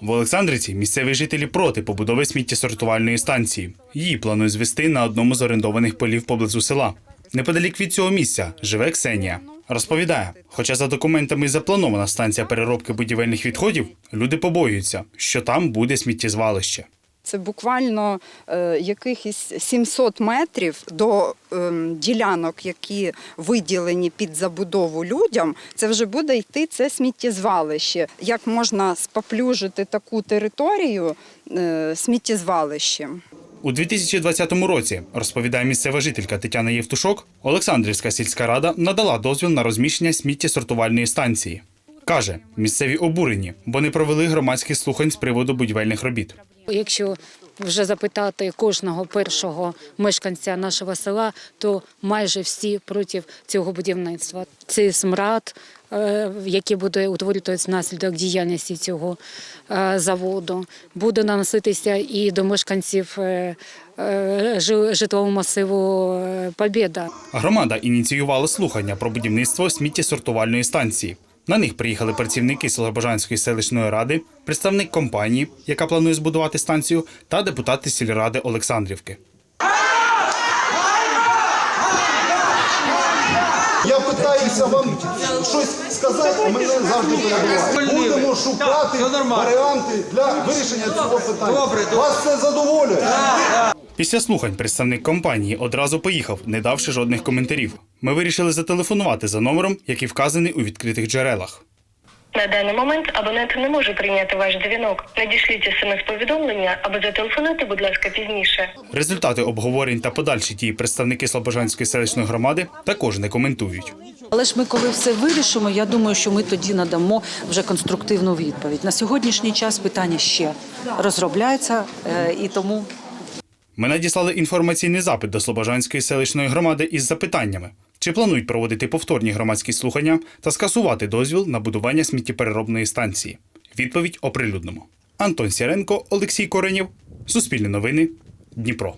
В Олександриці місцеві жителі проти побудови сміттєсортувальної станції. Її планують звести на одному з орендованих полів поблизу села. Неподалік від цього місця живе Ксенія. Розповідає, хоча за документами і запланована станція переробки будівельних відходів, люди побоюються, що там буде сміттєзвалище. Це буквально е, якихось 700 метрів до ем, ділянок, які виділені під забудову людям. Це вже буде йти це сміттєзвалище. Як можна споплюжити таку територію е, сміттєзвалищем? У 2020 році, розповідає місцева жителька Тетяна Євтушок, Олександрівська сільська рада надала дозвіл на розміщення сміттєсортувальної станції. Каже, місцеві обурені, бо не провели громадських слухань з приводу будівельних робіт. Якщо вже запитати кожного першого мешканця нашого села, то майже всі проти цього будівництва. Це смрад, е, який буде утворюватися внаслідок діяльності цього е, заводу, буде наноситися і до мешканців е, житлового масиву Побєда. Громада ініціювала слухання про будівництво сміттєсортувальної станції. На них приїхали працівники Слобожанської селищної ради, представник компанії, яка планує збудувати станцію, та депутати сільради Олександрівки. Я питаюся вам щось сказати, а мене завжди перебувають. Будемо шукати нормально. варіанти для вирішення цього питання. Вас це задоволює? Після слухань представник компанії одразу поїхав, не давши жодних коментарів. Ми вирішили зателефонувати за номером, який вказаний у відкритих джерелах. На даний момент абонент не може прийняти ваш дзвінок. Надішліть смс-повідомлення або зателефонуйте, будь ласка, пізніше. Результати обговорень та подальші дії представники Слобожанської селищної громади також не коментують. Але ж ми, коли все вирішимо, я думаю, що ми тоді надамо вже конструктивну відповідь. На сьогоднішній час питання ще розробляється, е, і тому Ми надіслали інформаційний запит до Слобожанської селищної громади із запитаннями, чи планують проводити повторні громадські слухання та скасувати дозвіл на будування сміттєпереробної станції. Відповідь оприлюднимо. Антон Сіренко, Олексій Коренєв, Суспільне новини, Дніпро.